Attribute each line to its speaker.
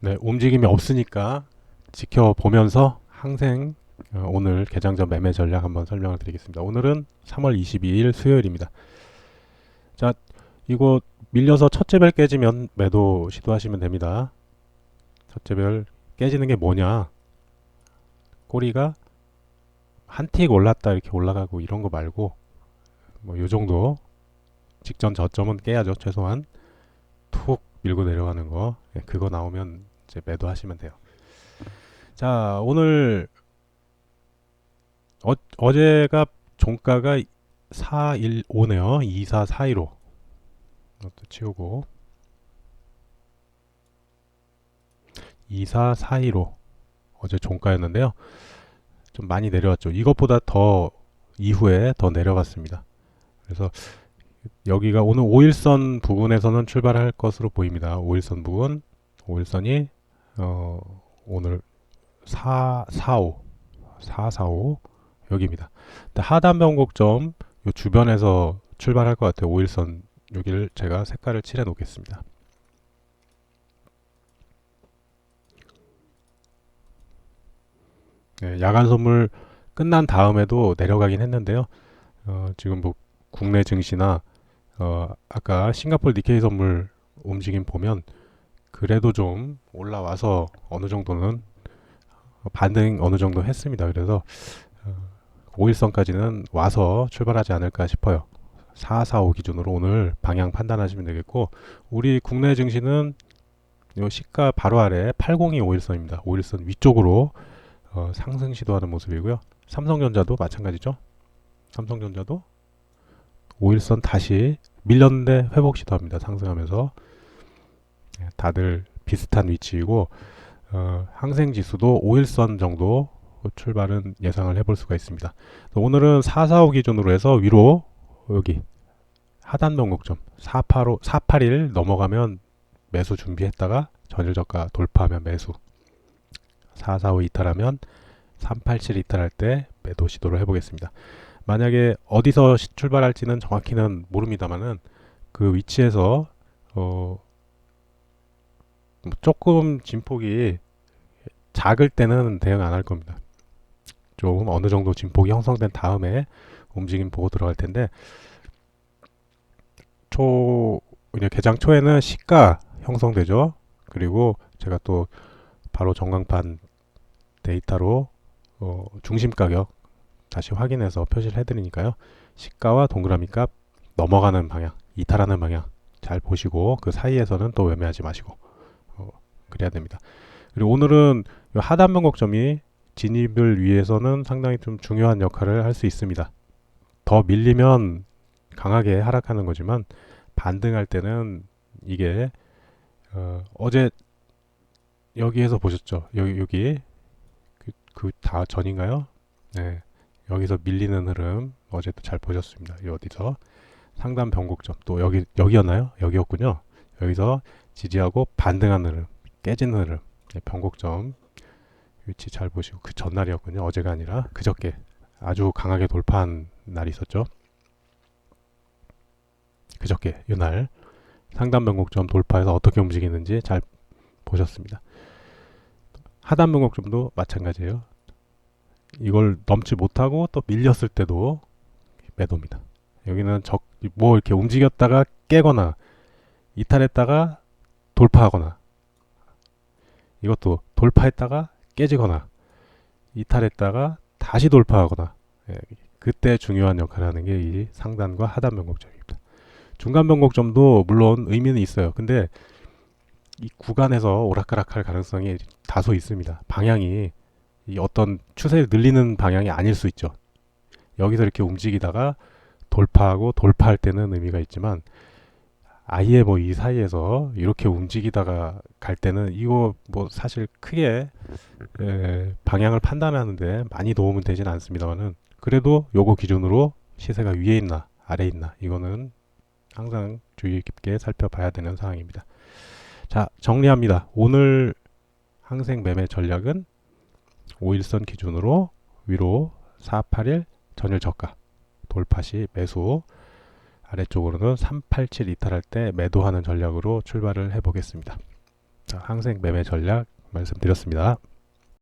Speaker 1: 네, 움직임이 없으니까 지켜보면서 항생 어, 오늘 개장 전 매매 전략 한번 설명을 드리겠습니다. 오늘은 3월 22일 수요일입니다. 자, 이거 밀려서 첫째 별 깨지면 매도 시도하시면 됩니다. 첫째 별 깨지는 게 뭐냐? 꼬리가 한 틱 올랐다 이렇게 올라가고 이런 거 말고 뭐 요 정도 직전 저점은 깨야죠 최소한 툭 밀고 내려가는 거 예, 그거 나오면 이제 매도하시면 돼요. 자 오늘 어, 어제가 종가가 415네요. 2442로 이것도 치우고 2442로 어제 종가였는데요. 좀 많이 내려왔죠. 이것보다 더 이후에 더 내려갔습니다. 그래서 여기가 오늘 5일선 부근에서는 출발할 것으로 보입니다. 5일선 부근, 5일선이 어, 오늘 4, 45, 4, 4, 5 여기입니다. 하단 변곡점 요 주변에서 출발할 것 같아요. 5일선 여기를 제가 색깔을 칠해 놓겠습니다. 네, 야간 선물 끝난 다음에도 내려가긴 했는데요. 어, 지금 뭐 국내 증시나 어, 아까 싱가폴 니케이 선물 움직임 보면 그래도 좀 올라와서 어느 정도는 반등 어느 정도 했습니다. 그래서 어, 5일선까지는 와서 출발하지 않을까 싶어요. 445 기준으로 오늘 방향 판단하시면 되겠고 우리 국내 증시는 요 시가 바로 아래 802 5일선입니다. 5일선 위쪽으로 어, 상승 시도하는 모습이고요. 삼성전자도 마찬가지죠. 삼성전자도 5일선 다시 밀렸는데 회복 시도합니다. 상승하면서 예, 다들 비슷한 위치이고 어, 항생 지수도 5일선 정도 출발은 예상을 해볼 수가 있습니다. 오늘은 445 기준으로 해서 위로 여기 하단 변곡점 485 481 넘어가면 매수 준비했다가 전일 저가 돌파하면 매수 445 이탈하면 387 이탈할 때 매도 시도를 해보겠습니다. 만약에 어디서 시- 출발할지는 정확히는 모릅니다만은 그 위치에서 어뭐 조금 진폭이 작을 때는 대응 안 할 겁니다. 좀 어느 정도 진폭이 형성된 다음에 움직임 보고 들어갈 텐데 초 이제 개장 초에는 시가 형성되죠. 그리고 제가 또 바로 전광판 데이터로 어, 중심 가격 다시 확인해서 표시를 해드리니까요. 시가와 동그라미 값 넘어가는 방향, 이탈하는 방향 잘 보시고 그 사이에서는 또 매매하지 마시고 어, 그래야 됩니다. 그리고 오늘은 이 하단 변곡점이 진입을 위해서는 상당히 좀 중요한 역할을 할 수 있습니다. 더 밀리면 강하게 하락하는 거지만 반등할 때는 이게 어, 어제 여기에서 보셨죠? 여기 여기 그다 전인가요? 네. 여기서 밀리는 흐름 어제도 잘 보셨습니다. 이 어디서 상단 변곡점 또 여기 여기였나요? 여기였군요. 여기서 지지하고 반등하는 흐름, 깨지는 흐름, 네, 변곡점 위치 잘 보시고 그 전날이었군요. 어제가 아니라 그저께 아주 강하게 돌파한 날이 있었죠. 그저께 이날 상단 변곡점 돌파해서 어떻게 움직이는지 잘 보셨습니다. 하단 변곡점도 마찬가지예요. 이걸 넘지 못하고 또 밀렸을 때도 매도입니다. 여기는 적, 뭐 이렇게 움직였다가 깨거나 이탈했다가 돌파하거나 이것도 돌파했다가 깨지거나 이탈했다가 다시 돌파하거나 예, 그때 중요한 역할을 하는 게 이 상단과 하단 변곡점입니다. 중간 변곡점도 물론 의미는 있어요. 근데 이 구간에서 오락가락할 가능성이 다소 있습니다. 방향이 이 어떤 추세를 늘리는 방향이 아닐 수 있죠. 여기서 이렇게 움직이다가 돌파하고 돌파할 때는 의미가 있지만 아예 뭐 이 사이에서 이렇게 움직이다가 갈 때는 이거 뭐 사실 크게 에, 방향을 판단하는데 많이 도움은 되진 않습니다만은 그래도 요거 기준으로 시세가 위에 있나 아래 있나 이거는 항상 주의 깊게 살펴봐야 되는 상황입니다. 자 정리합니다. 오늘 항생 매매 전략은 5일선 기준으로 위로 481 전일 저가 돌파 시 매수 아래쪽으로는 387 이탈할 때 매도하는 전략으로 출발을 해 보겠습니다. 자, 항생 매매 전략 말씀드렸습니다.